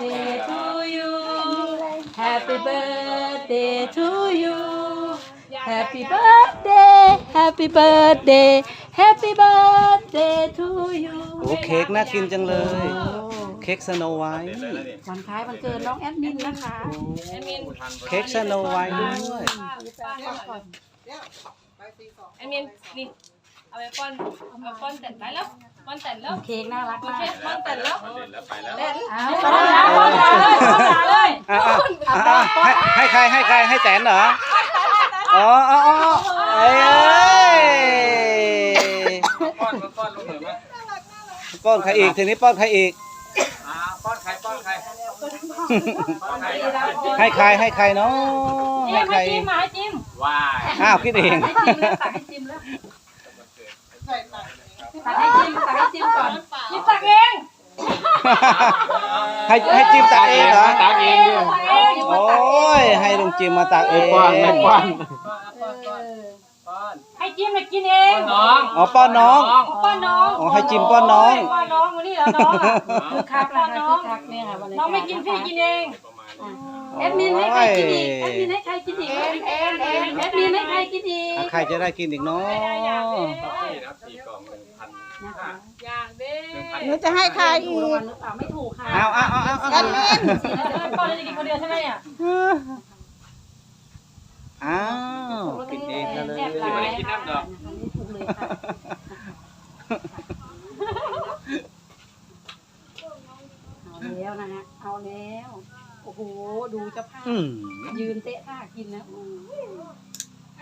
birthday to you Happy birthday to you Happy birthday Happy birthday Happy birthday to you โอ้เค้กน่ากินจังเลย เค้กสโนไวท์วันคล้ายวันเกิดน้องแอดมินนะคะเค้กสโนไวท์ด้วยไอเมียนนี่เอาไปป้อนเอาป้อนแต่นไปแล้ว ป้อนแต่นแล้วเค้กน่ารักโอมากเคป้อนแต่นแล้วเอาป้อนแล้วป้อนแล้วเลยอะอะอะอะให้ให้ใครให้ใครให้แตนเหรออ๋ออ๋ออ๋อเอ้ยป้อนป้อนลงเหนือมั้ยป้อนใครอีกทีนี้ป้อนใครอีกอ่าป้อนใครป้อนใครป้อนใครให้ใครให้ใครเนาะจิ้ให้มใครให้จิ้มมาให้จิ้มว้ายอ้าวคิดเอง ให้จิ้มแล้วตักให้จิ้มแล้ว ตักให้จิ้มตักให้จิ้มก่อนจิ้มตักเองให้ให้จิ้มตักเองเหรอตักเองด้วยเองโอ้ยให้ลุงจิมมาตักเองป้อนไม่ป้อนให้จิ้มเลยกินเองน้องอ๋อป้อนน้องป้อนน้องอ๋อให้จิ้มป้อนน้องป้อนน้องวันนี้เหรอน้องอะคือคักนะคะคือคักเนี่ยค่ะวันนี้น้องไม่กินพี่กินเองแอดมินให้ใครกินอีกแอดมินให้ใครกินอีกแอดแอดแอดแอดมินให้ใครกินอีกอะใครจะได้กินอีกเนาะอยากเด้ นี่นะสี่กล่องหนึ่งพันนะคะอยากเด้หนูจะให้ใครถูอีกรางวักลหรือเปล่าไม่ถูกค่ะเอาเอาเอาเอาเอาแอดมินป้อนจะกินคนเดียวใช่ไหมอะอ้าวกินเองซะเลยแซ่บหลายไม่ได้กินน้ำดอกไม่ถูกเลยค่ะเอาแล้วนะฮะเอาแล้วโอ้โหดูเจ้าภาพอืมยืนเตะท่ากินนะอืม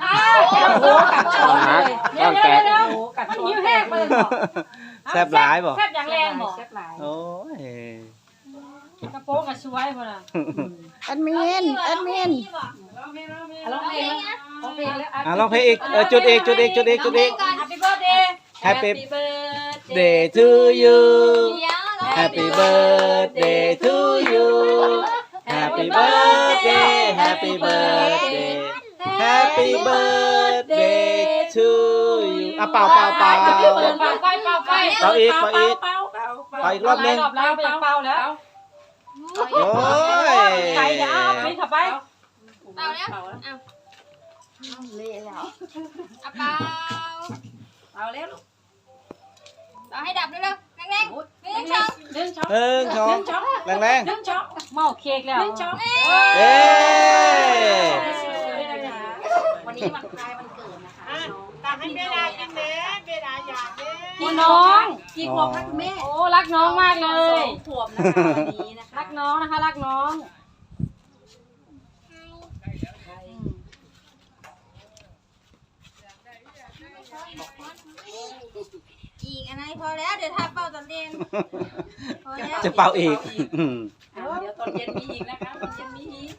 อ้าวเดี๋ยวโอ้โหกัดช้อนเลยเดี๋ยวเดี๋ยวเดี๋ยว โอ้โหกัดมันช้อนยิ้วแห้งไปเลยบอกแซ่บหลายบ่แซ่บอย่างแรงบอกแซ่บหลายโอ้ยกระโปรงกับช่วยบ่ล่ะแอดมินแอดมินร้องเพลงแล้วร้องเพลงแล้วอะลองเพลงอีกเออจุดอีกจุดอีกจุดอีกจุดอีก Happy birthday Happy birthday day to you Happy birthday to you Happy birthday Happy birthday Happy birthday to you อะเป่าเป่าเป่า เป่าไฟเป่าไฟเป่าอีกเป่าอีก เป่าเป่าเป่าเป่าอีกรอบหนึงรอบแล้วไปเป่าแล้วโอ้ยไก่เดี๋ยวเอาไปขับไปเป่าแล้วเป่าแล้ว เละแล้วเอาเปล่าเป่าแล้วลูกเอาให้ดับเร็วๆแรงๆหนึ่งสองดึงช็อตหนึ่งสองแรงดึงช็อตเมาเค้กแล้วดึงช็อตๆเอ้ยวันนี้วันคล้ายวันเกิดนะคะตักให้เบดากินเด้เบดาอยากเด้ พี่ น้อง กี่ขวบคะคุณแม่โอ้รักน้องมากเลสอยงขวบนะคะวันนี้นะคะรักน้องนะคะ รักน้อง อีกอันไหนพอแล้วเดี๋ยวทาเป่าตอนเย็นพอแล้วจะเป่าอีกอืมอะเดี๋ยวตอนเย็นมีอีกนะคะตอนเย็นมีอีก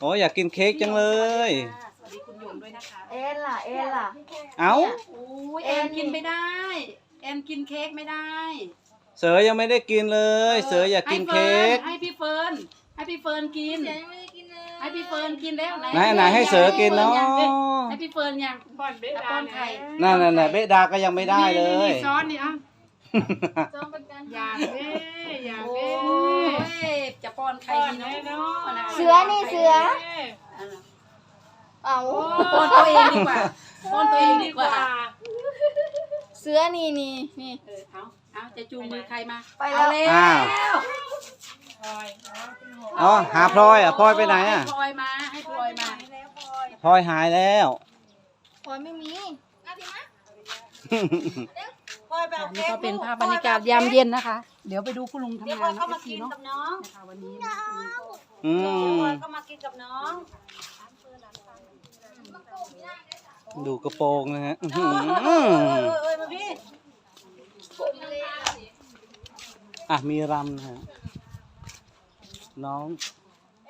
โอ้ยอยากกินเค้กจังเลย สวัสดีคุณหยงด้วยนะคะ เอ็นล่ะ เอ็นล่ะ เอ้าโอ้ยแอนกินไม่ได้ แอนกินเค้กไม่ได้เสือยังไม่ได้กินเลย เสืออยากกินเค้กให้พี่เฟิร์นให้พี่เฟิร์นกินเดี๋ยวยังไม่ได้กินเลยให้พี่เฟิร์นกินแล้วไหนไหนให้เสือกินเนาะให้พี่เฟิร์นยังป้อนเบดาไข่นั่นน่ะน่ะเบดาก็ยังไม่ได้เลยซ้อนนี่อะ จองเป็นการอยากเด้อยากเด้จะป้อนใครดีเนาะเสือนี่เสือเอาป้อนตัวเองดีกว่าป้อนตัวเองดีกว่าเสือนี่นี่นี่ เออเอาเอาจะจูงมือใครมาไปแล้ว เอาอ้าวอ๋อหาพลอยอะพลอยไปไหนอะให้พลอยมาให้พลอยมาพลอยหายแล้วพอยไม่มี เอาพี่มะ นี่ก็เป็นภาพบรรยากาศยามเย็นนะคะ เดี๋ยวไปดูคุณลุงทำเดี๋ยวงาพอนเข้ามาทีกินเนาะกับน้องนะคะวันนี้อืมก็มากินกับน้องดูกระโปรงนะฮะอื้อหือเออเออมาพี่อะมีรำนะฮะน้อง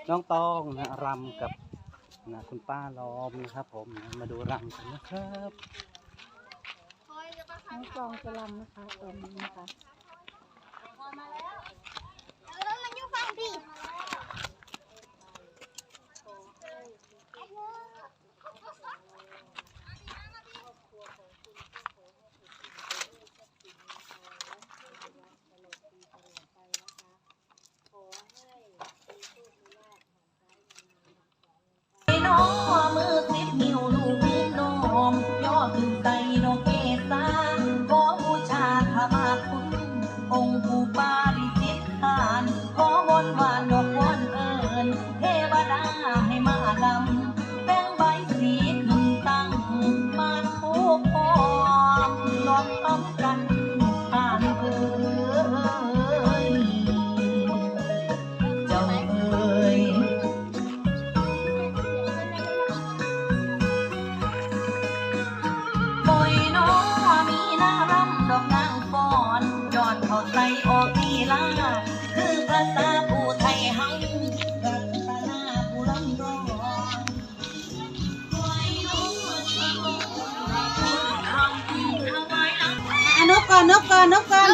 น้องตองนะรำกับนะคุณป้าล้อมนะครับ ผมมาดูรำกันนะครับ น้องกองจะลำนะคะตอนนี้นะคะแล้วมันอยู่ฝั่งพี่ ออกลีลาคือภาษาผู้ไทยหันงนกก่อนนกก่อนนกก่อน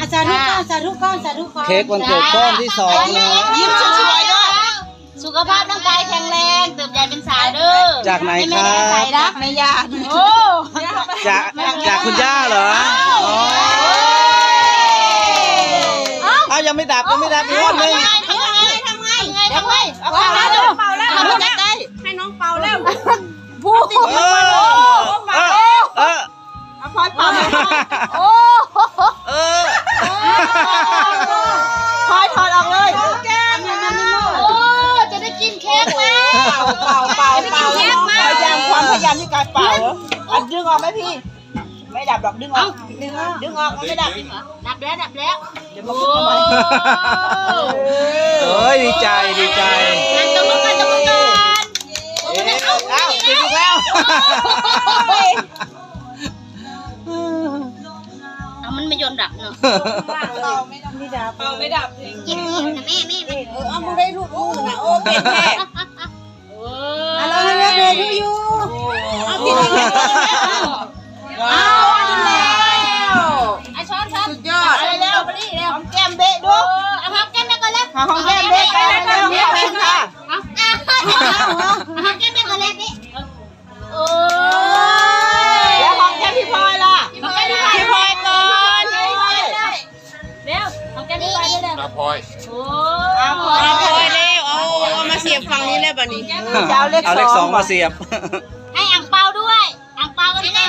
อาจารย์นกก่อนสาธุก่อนสาธุก่อนเค้กวันเกิดก้อนที่สองนะฮยิ้มสวยด้วยสุขภาพร่างกายแข็งแรงเติบใหญ่เป็นสาวเด้อจากไหนครับรักแม่ยาโอ้ จากจากคุณย่าเหรออ๋อ ยังไม่ดับยังไม่ดับอีกคนหนึงทำไงทำไงทำไงเป่าแล้วเป่าแล้วเป่าแล้วได้ให้น้องเป่าแล้วเออเออเออพลอยเป่าเออพลอยถอดออกเลยแก้มโอ้จะได้กินเค้กแล้วเป่าเป่าเป่าเค้กมาพยายามความพยายามที่การเป่าอันดึงออกไหมพี่ไม่ดับดอกดึงออกดึงออกดึงออกมันไม่ดับดับแล้วดับแล้วเดี๋ยวมันขึ้นมาใหม่เอ้ยดีใจดีใจงานตรงนู้นกันตรงนู้นกันเอ๊ะเอ้าติดอีกแล้วเอามันไม่ยอมดับเนาะไม่ดับเอาไม่ดับจริงกินกินนะแม่แม่แม่เออเอามึงได้ลูกมือนะโอ้เป็นแค่ จะเอาเลขเอาเลขสสอองงมาเสียบให้อ่างเปาด้วยอ่างเปากันเลย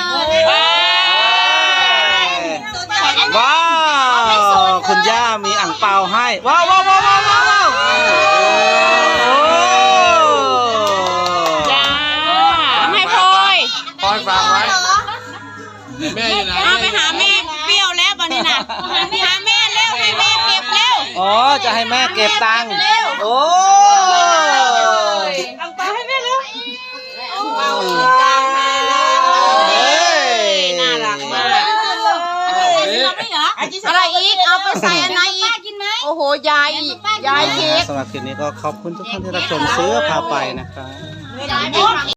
ว้าวคุณย่ามีอ่างเปาให้ว้าวว้าวว้าวว้าวว้าวโอ้ให้พลอยพลอยฝากไว้แม่อยู่ไหนเอาไปหาแม่เปรี้ยวแล้วบัดนี้น่ะหาแม่แล้วให้แม่เก็บแล้วอ๋อจะให้แม่เก็บตังค์โอ้ เอาไปให้แม่แล้ว เอา ตังให้เลย เฮ้ย น่ารักมาก อะไรอีกเอาไปใส่อันไหนอีกกินไหมโอ้โหยายอีกยายเค้ก สำหรับคลิปนี้ก็ขอบคุณทุกท่านที่รับชมเสื้อพาไปนะครับยายไม่